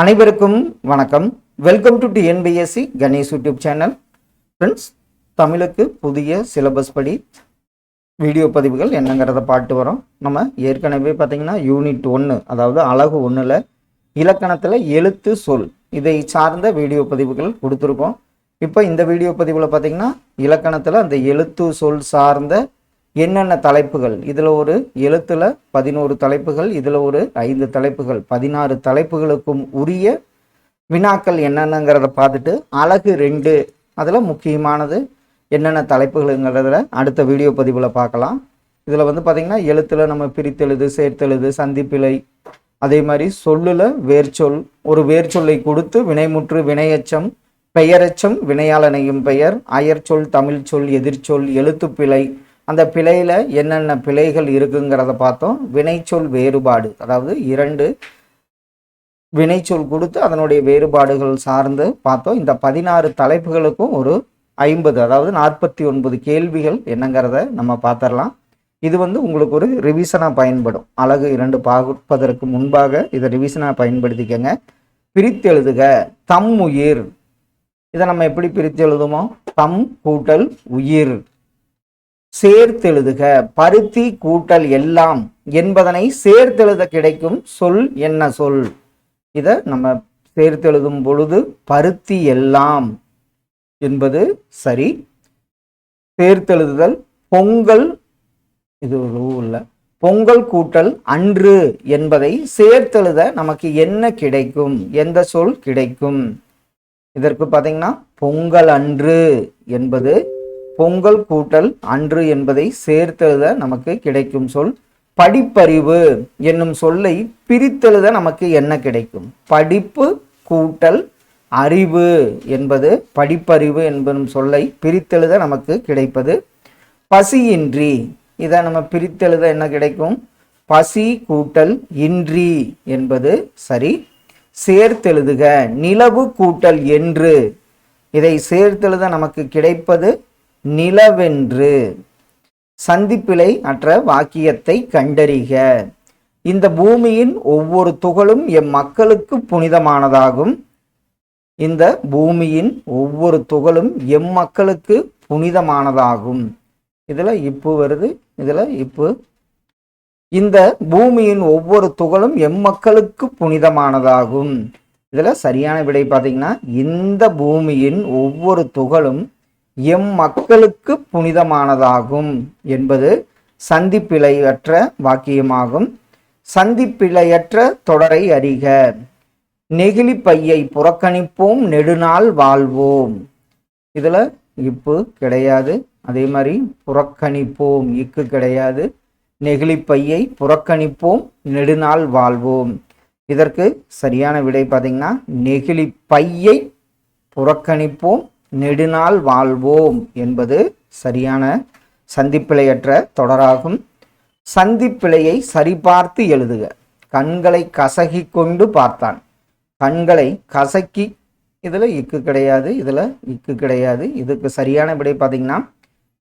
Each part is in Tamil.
அனைவருக்கும் வணக்கம். Welcome to TNPSC Ganesh YouTube channel friends தமிழுக்கு புதிய சிலபஸ் படி வீடியோ பதிவுகள் என்னங்கிறத பாட்டு வரோம். நம்ம ஏற்கனவே பார்த்தீங்கன்னா யூனிட் ஒன்று அதாவது அழகு ஒன்றில் இலக்கணத்தில் எழுத்து சொல் இதை சார்ந்த வீடியோ பதிவுகள் கொடுத்துருக்கோம். இப்போ இந்த வீடியோ பதிவில் பார்த்தீங்கன்னா இலக்கணத்தில் அந்த எழுத்து சொல் சார்ந்த என்னென்ன தலைப்புகள்? இதில் ஒரு எழுத்தில் பதினோரு தலைப்புகள் இதில் ஒரு ஐந்து தலைப்புகள். பதினாறு தலைப்புகளுக்கும் உரிய வினாக்கள் என்னென்னங்கிறத பார்த்துட்டு அழகு ரெண்டு அதில் முக்கியமானது என்னென்ன தலைப்புகளுங்கிறதுல அடுத்த வீடியோ பதிவில் பார்க்கலாம். இதில் வந்து பார்த்திங்கன்னா எழுத்தில் நம்ம பிரித்தெழுது சேர்த்தெழுது சந்திப்பிழை அதே மாதிரி சொல்லுல வேர்ச்சொல் ஒரு வேர்ச்சொல்லை கொடுத்து வினைமுற்று வினையச்சம் பெயரச்சம் வினையாளனையும் பெயர் அயர்ச்சொல் தமிழ்ச்சொல் எதிர்ச்சொல் எழுத்துப்பிழை அந்த பிழையில் என்னென்ன பிழைகள் இருக்குங்கிறத பார்த்தோம். வினைச்சொல் வேறுபாடு அதாவது இரண்டு வினைச்சொல் கொடுத்து அதனுடைய வேறுபாடுகள் சார்ந்து பார்த்தோம். இந்த பதினாறு தலைப்புகளுக்கும் ஒரு ஐம்பது அதாவது நாற்பத்தி ஒன்பது கேள்விகள் என்னங்கிறத நம்ம பார்த்துடலாம். இது வந்து உங்களுக்கு ஒரு ரிவிஷனாக பயன்படும். அழகு இரண்டு பார்ப்பதற்கு முன்பாக இதை ரிவிஷனாக பயன்படுத்திக்கங்க. பிரித்து எழுதுக. தம் உயிர். இதை நம்ம எப்படி பிரித்து எழுதுமோ தம் கூட்டல் உயிர். சேர்த்தெழுதுக. பருத்தி கூட்டல் எல்லாம் என்பதனை சேர்த்தெழுத கிடைக்கும் சொல் என்ன சொல்? இதை நம்ம சேர்த்தெழுதும் பொழுது பருத்தி எல்லாம் என்பது சரி. சேர்த்தெழுதுதல் பொங்கல் இது ஒரு இல்லை பொங்கல் கூட்டல் அன்று என்பதை சேர்த்தெழுத நமக்கு என்ன கிடைக்கும்? எந்த சொல் கிடைக்கும்? இதற்கு பார்த்தீங்கன்னா பொங்கல் அன்று என்பது பொங்கல் கூட்டல் அன்று என்பதை சேர்த்தெழுத நமக்கு கிடைக்கும் சொல். படிப்பறிவு என்னும் சொல்லை பிரித்தெழுத நமக்கு என்ன கிடைக்கும்? படிப்பு கூட்டல் அறிவு என்பது படிப்பறிவு என்பதும் சொல்லை பிரித்தெழுத நமக்கு கிடைப்பது. பசியின்றி இதை நம்ம பிரித்தெழுத என்ன கிடைக்கும்? பசி கூட்டல் இன்றி என்பது சரி. சேர்த்தெழுதுக நிலவு கூட்டல் என்று. இதை சேர்த்தெழுத நமக்கு கிடைப்பது நிலவென்று. சந்திப்பிழை அற்ற வாக்கியத்தை கண்டறிக. இந்த பூமியின் ஒவ்வொரு துகளும் எம் மக்களுக்கு புனிதமானதாகும். இந்த பூமியின் ஒவ்வொரு துகளும் எம் மக்களுக்கு புனிதமானதாகும். இதில் இப்பு வருது இதில் இப்பு. இந்த பூமியின் ஒவ்வொரு துகளும் எம் மக்களுக்கு புனிதமானதாகும். இதில் சரியான விடை பார்த்தீங்கன்னா இந்த பூமியின் ஒவ்வொரு துகளும் எம் மக்களுக்கு புனிதமானதாகும் என்பது சந்திப்பிழையற்ற வாக்கியமாகும். சந்திப்பிழையற்ற தொடரை அறிக. நெகிழி பையை புறக்கணிப்போம் நெடுநாள் வாழ்வோம். இதில் இப்பு கிடையாது. அதே மாதிரி புறக்கணிப்போம் இக்கு கிடையாது. நெகிழி பையை புறக்கணிப்போம் நெடுநாள் வாழ்வோம். இதற்கு சரியான விடை பார்த்தீங்கன்னா நெகிழி பையை புறக்கணிப்போம் நெடுநாள் வாழ்வோம் என்பது சரியான சந்திப்பிழையற்ற தொடராகும். சந்திப்பிழையை சரிபார்த்து எழுதுக. கண்களை கசகி கொண்டு பார்த்தான். கண்களை கசக்கி இதில் இக்கு கிடையாது இதில் இக்கு கிடையாது. இதுக்கு சரியான விடை பார்த்தீங்கன்னா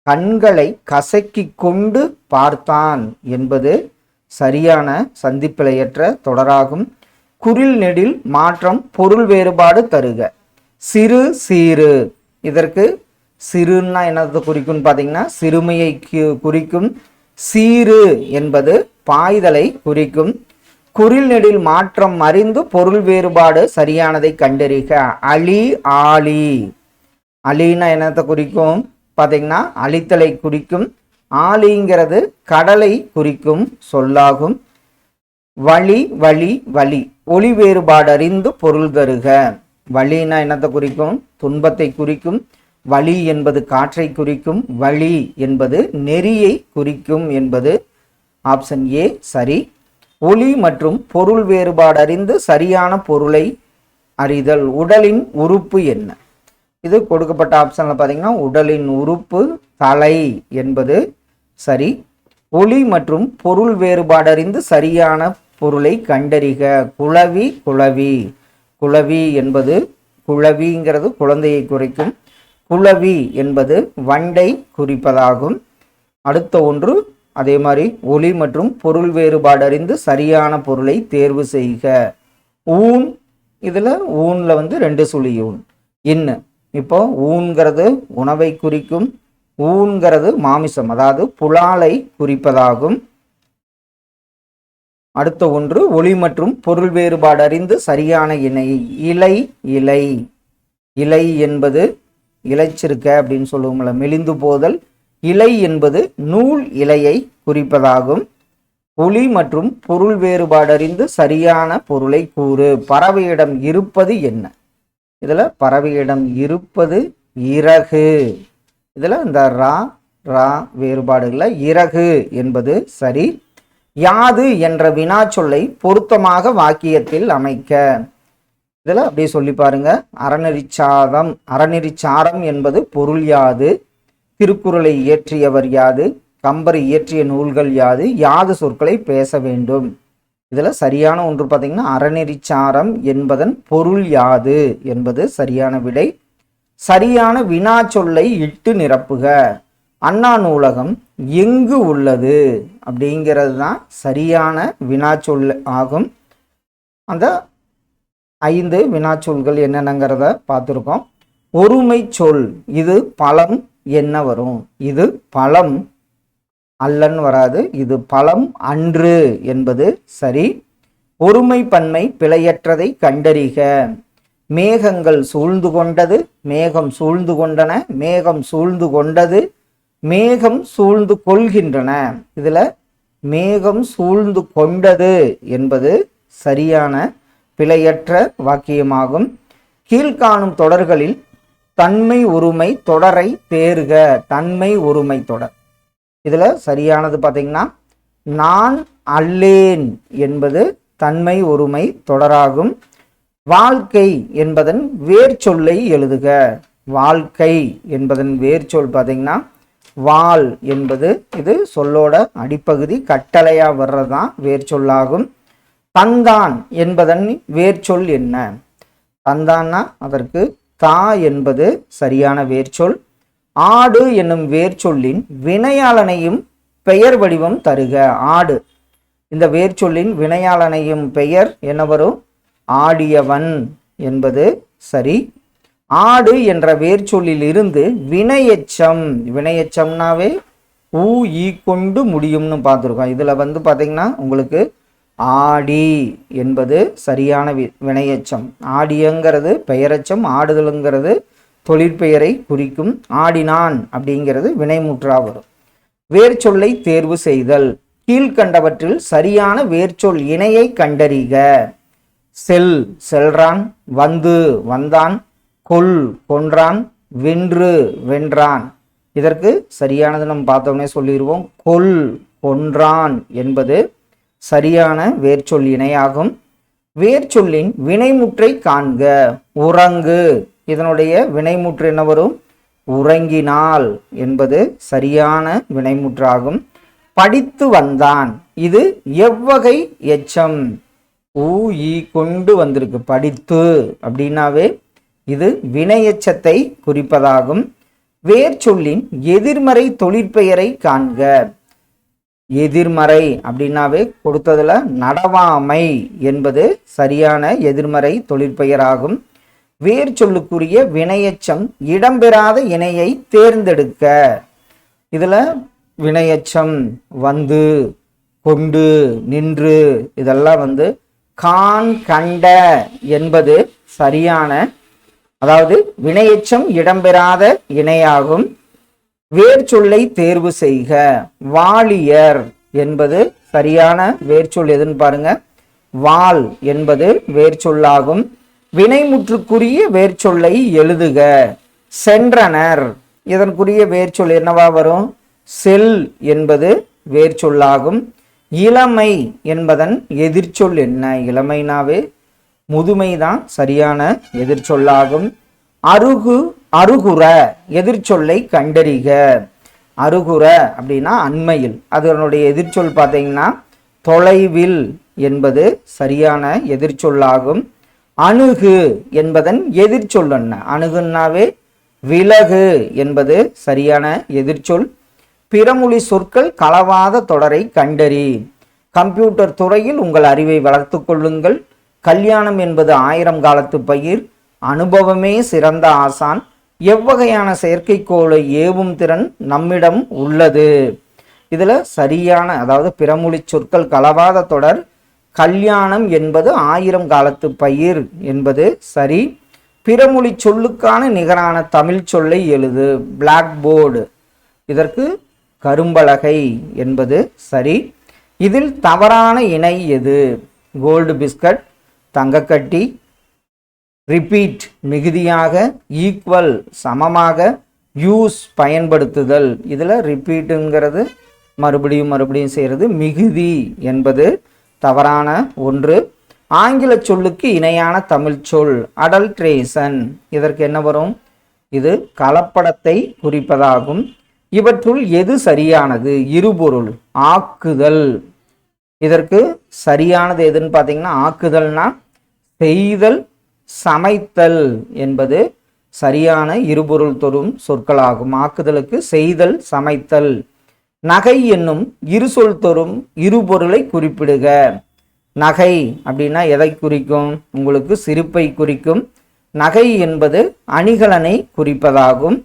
கண்களை கசக்கி கொண்டு பார்த்தான் என்பது சரியான சந்திப்பிழையற்ற தொடராகும். குரில் நெடில் மாற்றம் பொருள் வேறுபாடு தருக. சிறு சீறு. இதற்கு சிறுன்னா என்னது குறிக்கும்னு பார்த்தீங்கன்னா சிறுமையை குறிக்கும். சீரு என்பது பாய்தலை குறிக்கும். குரில் நெடில் மாற்றம் அறிந்து பொருள் வேறுபாடு சரியானதை கண்டறிக. அலி ஆலி. அலின்னா என்னத்தை குறிக்கும்? பார்த்தீங்கன்னா அழித்தலை குறிக்கும். ஆலிங்கிறது கடலை குறிக்கும் சொல்லாகும். வழி வழி வழி ஒளி வேறுபாடு அறிந்து பொருள் தருக. வழினா என்னத்தை குறிக்கும்? துன்பத்தை குறிக்கும். வழி என்பது காற்றை குறிக்கும். வழி என்பது நெறியை குறிக்கும் என்பது ஆப்ஷன் ஏ சரி. ஒளி மற்றும் பொருள் வேறுபாடு அறிந்து சரியான பொருளை அறிதல். உடலின் உறுப்பு என்ன? இது கொடுக்கப்பட்ட ஆப்ஷனில் பார்த்தீங்கன்னா உடலின் உறுப்பு தலை என்பது சரி. ஒளி மற்றும் பொருள் வேறுபாடு அறிந்து சரியான பொருளை கண்டறிக. குழவி குழவி. குளவி என்பது குளவிங்கிறது குழந்தையை குறிக்கும். குளவி என்பது வண்டை குறிப்பதாகும். அடுத்த ஒன்று அதே மாதிரி ஒளி மற்றும் பொருள் வேறுபாடறிந்து சரியான பொருளை தேர்வு செய்க. ஊன் இதில் ஊனில் வந்து ரெண்டு சுழி ஊன். இன்னு இப்போ ஊன்கிறது உணவை குறிக்கும். ஊன்கிறது மாமிசம் அதாவது புலாலை குறிப்பதாகும். அடுத்த ஒன்று ஒளி மற்றும் பொருள் வேறுபாடு அறிந்து சரியான இணை இலை இலை. இலை என்பது இலைச்சிருக்க அப்படின்னு சொல்லுவோம்ல மெலிந்து போதல். இலை என்பது நூல் இலையை குறிப்பதாகும். ஒளி மற்றும் பொருள் வேறுபாடு அறிந்து சரியான பொருளை கூறு. பறவையிடம் இருப்பது என்ன? இதில் பறவையிடம் இருப்பது இறகு. இதில் இந்த ரா ரா வேறுபாடுகளில் இறகு என்பது சரி யாது என்ற வினாச்சொல்லை பொருத்தமாக வாக்கியத்தில் அமைக்க. இதில் அப்படியே சொல்லி பாருங்க. அறநெறிச்சாதம் அறநெறிச்சாரம் என்பது பொருள் யாது திருக்குறளை இயற்றியவர் யாது கம்பர் இயற்றிய நூல்கள் யாது யாது சொற்களை பேச வேண்டும். இதில் சரியான ஒன்று பார்த்தீங்கன்னா அறநெறிச்சாரம் என்பதன் பொருள் யாது என்பது சரியான விடை. சரியான வினாச்சொல்லை இட்டு நிரப்புக. அண்ணா நூலகம் எங்கு உள்ளது? அப்படிங்கிறது தான் சரியான வினாச்சொல் ஆகும். அந்த ஐந்து வினாச்சொல்கள் என்னென்னங்கிறத பார்த்துருக்கோம். ஒருமை சொல் இது பழம் என்ன வரும்? இது பழம் அல்லன்னு வராது இது பழம் அன்று என்பது சரி. ஒருமை பன்மை பிழையற்றதை கண்டறிக. மேகங்கள் சூழ்ந்து கொண்டது மேகம் சூழ்ந்து கொண்டன மேகம் சூழ்ந்து கொண்டது மேகம் சூழ்ந்து கொள்கின்றன. இதில் மேகம் சூழ்ந்து கொண்டது என்பது சரியான பிழையற்ற வாக்கியமாகும். கீழ்காணும் தொடர்களில் தன்மை ஒருமை தொடரை தேர்க தன்மை ஒருமை தொடர். இதில் சரியானது பார்த்தீங்கன்னா நான் அல்லேன் என்பது தன்மை ஒருமை தொடராகும். வாழ்க்கை என்பதன் வேர்ச்சொல்லை எழுதுக. வாழ்க்கை என்பதன் வேர்ச்சொல் பார்த்தீங்கன்னா வால் என்பது இது சொல்லோட அடிப்பகுதி கட்டளையா வேர் வேர்ச்சொல்லாகும். தந்தான் என்பதன் வேர்ச்சொல் என்ன? தந்தான்னா அதற்கு தா என்பது சரியான வேர்ச்சொல். ஆடு என்னும் வேர்ச்சொல்லின் வினையாளனையும் பெயர் வடிவம் தருக. ஆடு. இந்த வேர்ச்சொல்லின் வினையாளனையும் பெயர் என்ன வரும்? ஆடியவன் என்பது சரி ஆடு என்ற வேர்ச்சொல்லில் இருந்து வினையச்சம். வினையச்சம்னாவே ஊ ஈ கொண்டு முடியும்னு பார்த்துருக்கோம். இதில் வந்து பார்த்தீங்கன்னா உங்களுக்கு ஆடி என்பது சரியான வி வினையச்சம். ஆடியங்கிறது பெயரெச்சம் ஆடுதலுங்கிறது தொழிற்பெயரை குறிக்கும் ஆடினான் அப்படிங்கிறது வினைமுற்றா வரும். வேர்ச்சொல்லை தேர்வு செய்தல். கீழ்கண்டவற்றில் சரியான வேர்ச்சொல் இணையை கண்டறிக. செல் செல்றான் வந்து வந்தான் கொல் கொன்றான் வென்று வென்றான். இதற்கு சரியானது நம்ம பார்த்தோம்னே சொல்லிடுவோம் கொல் கொன்றான் என்பது சரியான வேர்ச்சொல் இணையாகும் வேர்ச்சொல்லின் வினைமுற்றை காண்க. உறங்கு. இதனுடைய வினைமுற்று என்ன வரும்? உறங்கினால் என்பது சரியான வினைமுற்றாகும். படித்து வந்தான். இது எவ்வகை எச்சம்? ஊ ஈ கொண்டு வந்திருக்கு. படித்து அப்படின்னாவே இது வினையச்சத்தை குறிப்பதாகும். வேர்ச்சொல்லின் எதிர்மறை தொழிற்பெயரை காண்க. எதிர்மறை அப்படின்னாவே கொடுத்ததுல நடவாமை என்பது சரியான எதிர்மறை தொழிற்பெயராகும். வேர் சொல்லுக்குரிய வினையச்சம் இடம்பெறாத இணையை தேர்ந்தெடுக்க. இதுல வினையச்சம் வந்து கொண்டு நின்று இதெல்லாம் வந்து கான் கண்ட என்பது சரியான அதாவது வினையச்சம் இடம்பெறாத இணையாகும். வேர்ச்சொல்லை தேர்வு செய்க. வாளியர் என்பது சரியான வேர்ச்சொல் எதுன்னு பாருங்க. வாள் என்பது வேர்ச்சொல்லாகும். வினைமுற்றுக்குரிய வேர்ச்சொல்லை எழுதுக. சென்றனர். இதற்குரிய வேர்ச்சொல் என்னவா வரும்? செல் என்பது வேர்ச்சொல்லாகும். இளமை என்பதன் எதிர்ச்சொல் என்ன? இளமைனாவே முதுமைதான் சரியான எதிர்ச்சொல்லாகும். அருகு அருகுற எதிர்ச்சொல்லை கண்டறிக. அருகுற அப்படின்னா அண்மையில். அதனுடைய எதிர்ச்சொல் பார்த்தீங்கன்னா தொலைவில் என்பது சரியான எதிர்ச்சொல்லாகும். அணுகு என்பதன் எதிர்ச்சொல் என்ன? அணுகுன்னாவே விலகு என்பது சரியான எதிர்ச்சொல். பிறமொழி சொற்கள் களவாத தொடரை கண்டறி. கம்ப்யூட்டர் துறையில் உங்கள் அறிவை வளர்த்து கொள்ளுங்கள். கல்யாணம் என்பது ஆயிரம் காலத்து பயிர் அனுபவமே சிறந்த ஆசான் எவ்வகையான செயற்கைக்கோளை ஏவும் திறன் நம்மிடம் உள்ளது. இதில் சரியான அதாவது பிறமொழி சொற்கள் கலவாத தொடர் கல்யாணம் என்பது ஆயிரம் காலத்து பயிர் என்பது சரி. பிறமொழி சொல்லுக்கான நிகரான தமிழ் சொல்லை எழுது பிளாக் போர்டு. இதற்கு கரும்பலகை என்பது சரி. இதில் தவறான இணை எது? கோல்டு பிஸ்கட் தங்கக்கட்டி ரிப்பீட் மிகுதியாக ஈக்குவல் சமமாக யூஸ் பயன்படுத்துதல். இதில் ரிப்பீட்டுங்கிறது மறுபடியும் மறுபடியும் செய்கிறது மிகுதி என்பது தவறான ஒன்று. ஆங்கில சொல்லுக்கு இணையான தமிழ் சொல் அடல்ட்ரேஷன் இதற்கு என்ன வரும்? இது கலப்படத்தை குறிப்பதாகும். இவற்றுள் எது சரியானது? இருபொருள் ஆக்குதல். இதற்கு சரியானது எதுன்னு பார்த்தீங்கன்னா ஆக்குதல்னா செய்தல் சமைத்தல் என்பது சரியான இருபொருள் தொடும் சொற்களாகும். ஆக்குதலுக்கு செய்தல் சமைத்தல். நகை என்னும் இரு சொல் தொறும் இருபொருளை குறிப்பிடுக. நகை அப்படின்னா எதை குறிக்கும்? உங்களுக்கு சிரிப்பை குறிக்கும். நகை என்பது அணிகலனை குறிப்பதாகும்.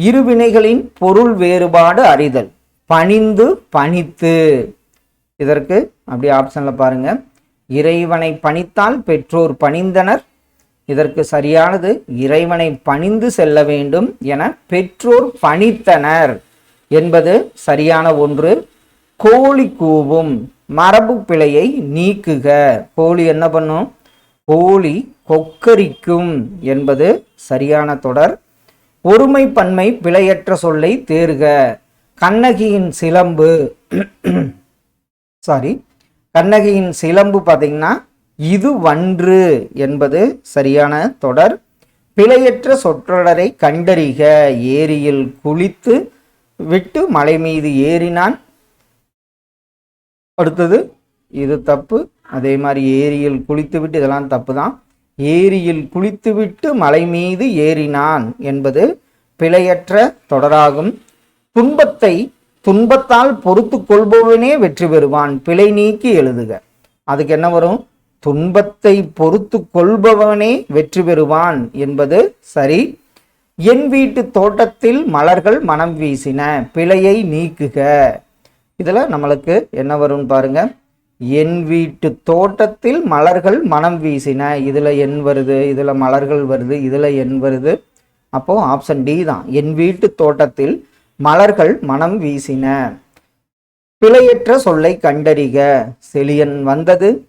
இருவினைகளின் பொருள் வேறுபாடு அறிதல். பணிந்து பணித்து. இதற்கு அப்படியே ஆப்ஷனில் பாருங்க. இறைவனை பணித்தால் பெற்றோர் பணிந்தனர். இதற்கு சரியானது இறைவனை பணிந்து செல்ல வேண்டும் என பெற்றோர் பணித்தனர் என்பது சரியான ஒன்று. கோழி கூவும் மரபு பிழையை நீக்குக. கோழி என்ன பண்ணும்? கோழி கொக்கரிக்கும் என்பது சரியான தொடர். ஒருமை பன்மை பிழையற்ற சொல்லை தேர்க. கண்ணகியின் சிலம்பு சாரி கண்ணகியின் சிலம்பு பார்த்தீங்கன்னா இது வன்று என்பது சரியான தொடர். பிழையற்ற சொற்றொடரை கண்டறிக. ஏரியில் குளித்து விட்டு மலை மீது ஏறினான். அடுத்தது இது தப்பு. அதே மாதிரி ஏரியில் குளித்து விட்டு இதெல்லாம் தப்பு தான் ஏரியில் குளித்துவிட்டு மலை மீது ஏறினான் என்பது பிழையற்ற தொடராகும். துன்பத்தை துன்பத்தால் பொறுத்து கொள்பவனே வெற்றி பெறுவான். பிழை நீக்கி எழுதுக. அதுக்கு என்ன வரும்? துன்பத்தை பொறுத்து கொள்பவனே வெற்றி பெறுவான் என்பது சரி. என் வீட்டு தோட்டத்தில் மலர்கள் மனம் வீசின. பிழையை நீக்குக. இதில் நம்மளுக்கு என்ன வரும்னு பாருங்க. என் வீட்டு தோட்டத்தில் மலர்கள் மனம் வீசின. இதில் என் வருது இதில் மலர்கள் வருது இதில் என் வருது. அப்போது ஆப்ஷன் டி தான். என் வீட்டு தோட்டத்தில் மலர்கள் மனம் வீசின. பிழையற்ற சொல்லை கண்டறிக. செழியன் வந்தது.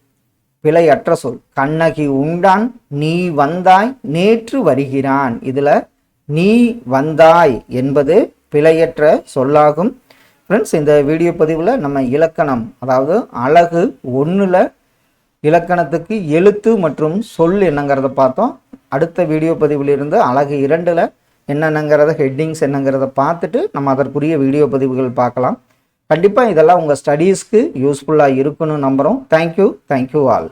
பிழையற்ற சொல். கண்ணகி உண்டான். நீ வந்தாய். நேற்று வருகிறான். இதுல நீ வந்தாய் என்பது பிழையற்ற சொல்லாகும். ஃப்ரெண்ட்ஸ் இந்த வீடியோ பதிவில் நம்ம இலக்கணம் அதாவது அழகு ஒன்றில் இலக்கணத்துக்கு எழுத்து மற்றும் சொல் என்னங்கிறத பார்த்தோம். அடுத்த வீடியோ பதிவிலிருந்து அழகு இரண்டில் என்னென்னங்கிறத ஹெட்டிங்ஸ் என்னங்கிறத பார்த்துட்டு நம்ம அதற்குரிய வீடியோ பதிவுகள் பார்க்கலாம். கண்டிப்பாக இதெல்லாம் உங்கள் ஸ்டடீஸ்க்கு யூஸ்ஃபுல்லாக இருக்குன்னு நம்புகிறோம் தேங்க்யூ தேங்க்யூ ஆல்